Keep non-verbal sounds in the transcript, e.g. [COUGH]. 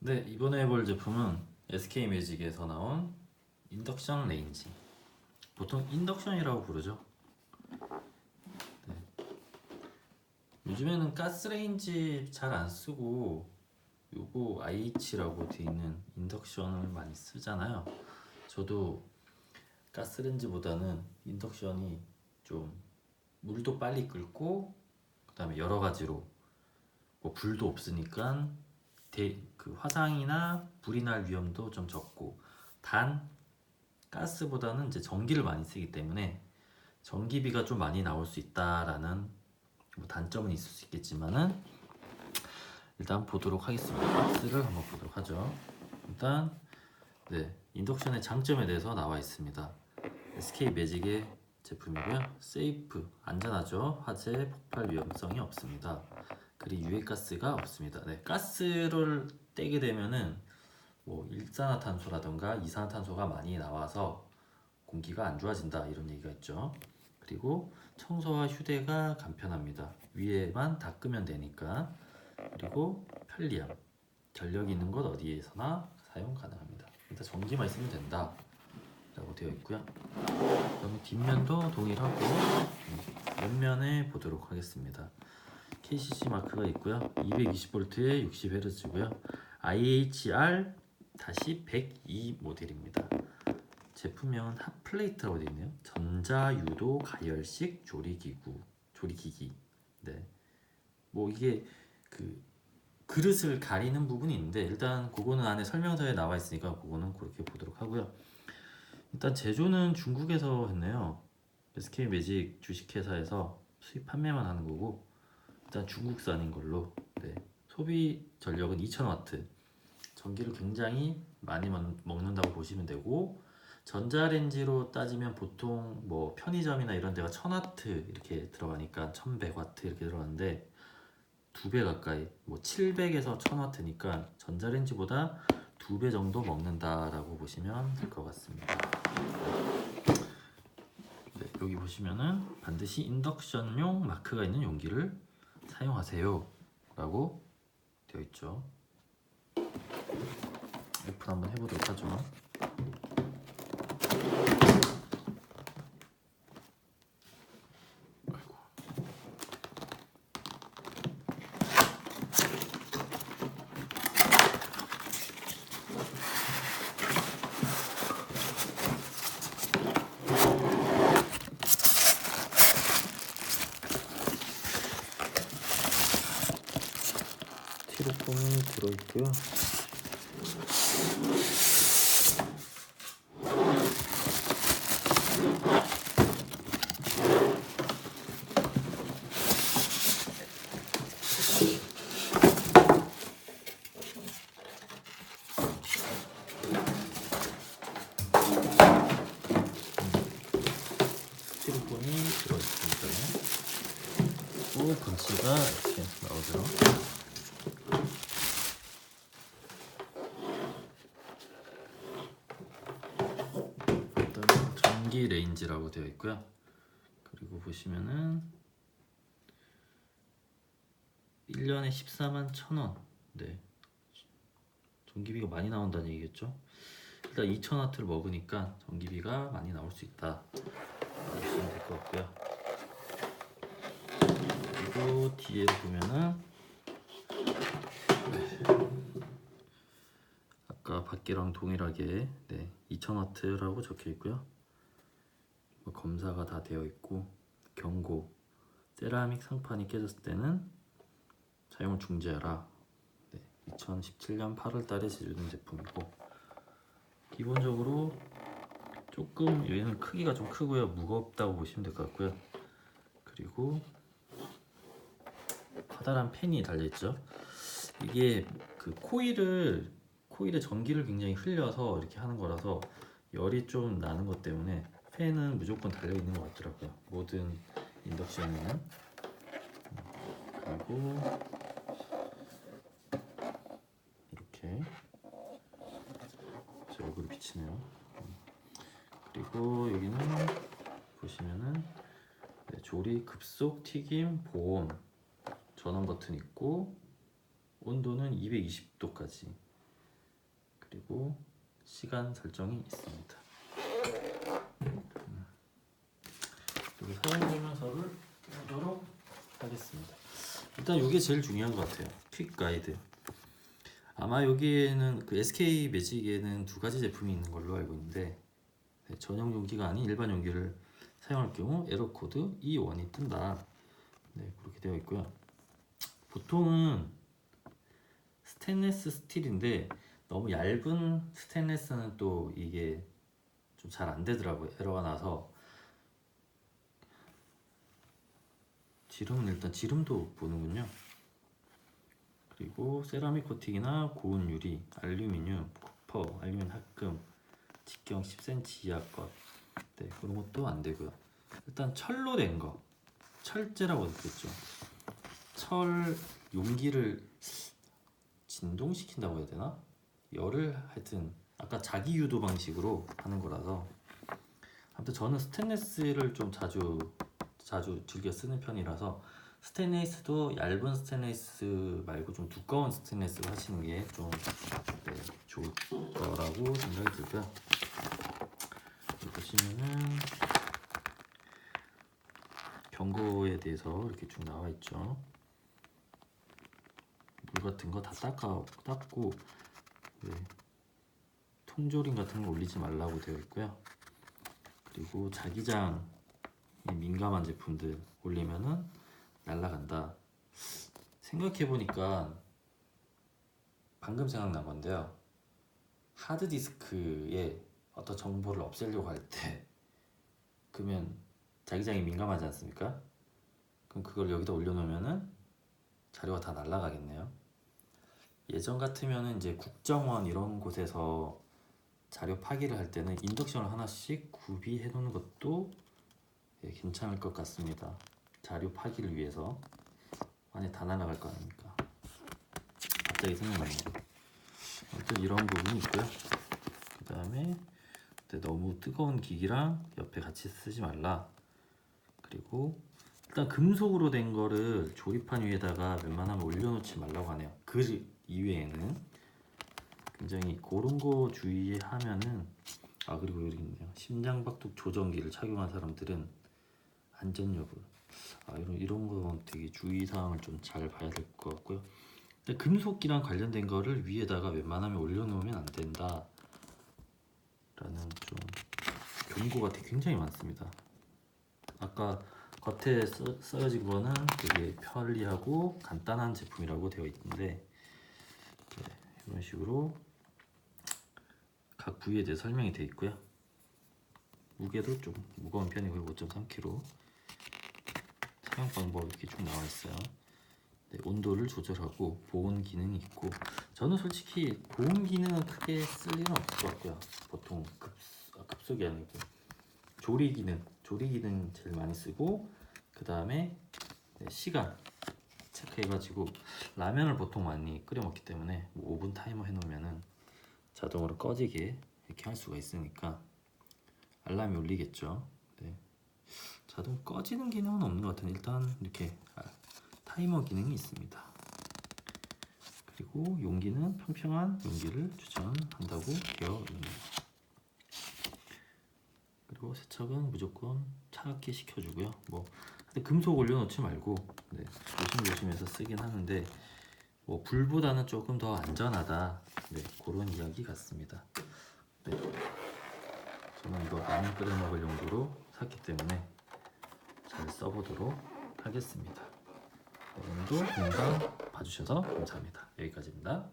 네, 이번에 볼 제품은 SK 매직에서 나온 인덕션 레인지. 보통 인덕션이라고 부르죠. 네. 요즘에는 가스 레인지 잘 안 쓰고 요거 IH라고 돼 있는 인덕션을 많이 쓰잖아요. 저도 가스 레인지보다는 인덕션이 좀 물도 빨리 끓고 그다음에 여러 가지로 뭐 불도 없으니까 대, 그 화상이나 불이 날 위험도 좀 적고 단 가스보다는 이제 전기를 많이 쓰기 때문에 전기비가 좀 많이 나올 수 있다라는 뭐 단점은 있을 수 있겠지만은 일단 보도록 하겠습니다. 가스를 한번 보도록 하죠. 일단 네 인덕션의 장점에 대해서 나와 있습니다. SK 매직의 제품이고요. 세이프 안전하죠. 화재 폭발 위험성이 없습니다. 그리고 유해 가스가 없습니다. 네, 가스를 떼게 되면은 뭐 일산화탄소라든가 이산화탄소가 많이 나와서 공기가 안 좋아진다 이런 얘기가 있죠. 그리고 청소와 휴대가 간편합니다. 위에만 닦으면 되니까. 그리고 편리함. 전력 있는 곳 어디에서나 사용 가능합니다. 일단 전기만 있으면 된다. 라고 되어 있고요. 그다음에 뒷면도 동일하고 음, 옆면에 보도록 하겠습니다. KCC 마크가 있고요. 220V에 60Hz고요. IHR-102 모델입니다. 제품명은 핫플레이트라고 되어 있네요. 전자유도 가열식 조리기구, 조리기기. 네. 뭐 이게 그 그릇을 가리는 부분이 있는데 일단 그거는 안에 설명서에 나와 있으니까 그거는 그렇게 보도록 하고요. 일단 제조는 중국에서 했네요. SK 매직 주식회사에서 수입 판매만 하는 거고 일단 중국산인 걸로 네. 소비 전력은 2000W 전기를 굉장히 많이 먹- 먹는다고 보시면 되고 전자레인지로 따지면 보통 뭐 편의점이나 이런 데가 1000W 이렇게 들어가니까 1100W 이렇게 들어가는데 두 배 가까이 뭐 700에서 1000W니까 전자레인지보다 두 배 정도 먹는다라고 보시면 될 것 같습니다. 네, 여기 보시면은 반드시 인덕션용 마크가 있는 용기를 사용하세요 라고 되어 있죠 오픈 한번 해보도록 하죠. 들어있고요 스티로폼이 들어있습니다 그리고 분치가 이렇게 나오죠 전기 레인지라고 되어 있고요. 그리고 보시면은 1년에 14만 1,000원. 네. 전기비가 많이 나온다는 얘기겠죠? 일단 2,000와트를 먹으니까 전기비가 많이 나올 수 있다. 보시면 될 것 같고요. 그리고 뒤에 보면은 아까 밖이랑 동일하게 네, 2000와트라고 적혀 있고요. 뭐 검사가 다 되어 있고 경고 세라믹 상판이 깨졌을 때는 사용을 중지하라. 네, 2017년 8월달에 제조된 제품이고 기본적으로 조금 얘는 크기가 좀 크고요 무겁다고 보시면 될 것 같고요. 그리고 커다란 팬이 달려 있죠. 이게 그 코일을 코일에 전기를 굉장히 흘려서 이렇게 하는 거라서 열이 좀 나는 것 때문에 팬은 무조건 달려 있는 것 같더라고요. 모든 인덕션에는 그리고 이렇게 제 얼굴이 비치네요. 그리고 여기는 보시면은 네, 조리 급속 튀김 보온 전원 버튼 있고 온도는 220도까지 그리고 시간 설정이 있습니다. 음. 그리고 사용 설명서를 보도록 하겠습니다. 일단 이게 제일 중요한 것 같아요. 퀵 가이드. 아마 여기에는 그 SK 매직에는 두 가지 제품이 있는 걸로 알고 있는데 네, 전용 용기가 아닌 일반 용기를 사용할 경우 에러 코드 E1이 뜬다. 네 그렇게 되어 있고요. 보통은 스테인레스 스틸인데 너무 얇은 스테인레스는 또 이게 좀 잘 안 되더라고요. 에러가 나서 지름은 일단 지름도 보는군요. 그리고 세라믹 코팅이나 고운 유리, 알루미늄, 직경 10cm 이하 것, 네 그런 것도 안 되고요. 일단 철로 된 거, 철제라고 듣겠죠. 철 용기를 진동시킨다고 해야 되나? 열을 하여튼 아까 자기 유도 방식으로 하는 거라서 아무튼 저는 스테인레스를 좀 자주 자주 즐겨 쓰는 편이라서 스테인레스도 얇은 스테인레스 말고 좀 두꺼운 스테인레스로 하시는 게좀 네, 좋을 거라고 생각이 들고요. 보시면은 경고에 대해서 이렇게 쭉 나와 있죠. 물 같은 거 다 닦아 닦고 네, 통조림 같은 거 올리지 말라고 되어 있고요. 그리고 자기장에 민감한 제품들 올리면은 날라간다. 생각해 보니까 방금 생각난 건데요. 하드 디스크에 어떤 정보를 없애려고 할 때 [LAUGHS] 그러면 자기장이 민감하지 않습니까? 그럼 그걸 여기다 올려놓으면은 자료가 다 날라가겠네요. 예전 같으면은 이제 국정원 이런 곳에서 자료 파기를 할 때는 인덕션을 하나씩 구비해 놓는 것도 예, 괜찮을 것 같습니다. 자료 파기를 위해서 안에 다 날아갈 거 아닙니까? 갑자기 생각나네요. 아무튼 이런 부분이 있고요. 그 다음에 너무 뜨거운 기기랑 옆에 같이 쓰지 말라. 그리고 일단 금속으로 된 거를 조립판 위에다가 웬만하면 올려놓지 말라고 하네요. 그 이외에는 굉장히 그런 거 주의하면은 아 그리고 여기 있네요. 심장박동 조정기를 착용한 사람들은 안전 여부 아 이런 이런 거 되게 주의 사항을 좀 잘 봐야 될 것 같고요. 근데 금속기랑 관련된 거를 위에다가 웬만하면 올려놓으면 안 된다. 라는 좀 경고가 되게 굉장히 많습니다. 아까 겉에 써, 써진 거는 되게 편리하고 간단한 제품이라고 되어 있는데 네, 이런 식으로 각 부위에 대해 설명이 되어 있고요. 무게도 좀 무거운 편이고요. 5.3kg. 사용 방법 이렇게 쭉 나와 있어요. 네, 온도를 조절하고 보온 기능이 있고 저는 솔직히 보온 기능은 크게 쓸 일은 없을 것 같고요. 보통 급, 아, 급속이 아니고 조리 기능, 조리 기능 제일 많이 쓰고 그 다음에 네, 시간 체크해가지고 라면을 보통 많이 끓여 먹기 때문에 뭐 5분 타이머 해놓으면은 자동으로 꺼지게 이렇게 할 수가 있으니까 알람이 울리겠죠. 네. 자동 꺼지는 기능은 없는 것 같은데 일단 이렇게 아, 타이머 기능이 있습니다. 그리고 용기는 평평한 용기를 추천한다고 되어 있네요. 그리고 세척은 무조건 차갑게 식혀주고요. 뭐 근데 금속 올려놓지 말고 네, 조심조심해서 쓰긴 하는데 뭐 불보다는 조금 더 안전하다. 네, 그런 이야기 같습니다. 네. 저는 이거 라면 끓여 먹을 용도로 샀기 때문에 잘 써보도록 하겠습니다. 오늘도 영상 봐주셔서 감사합니다. 여기까지입니다.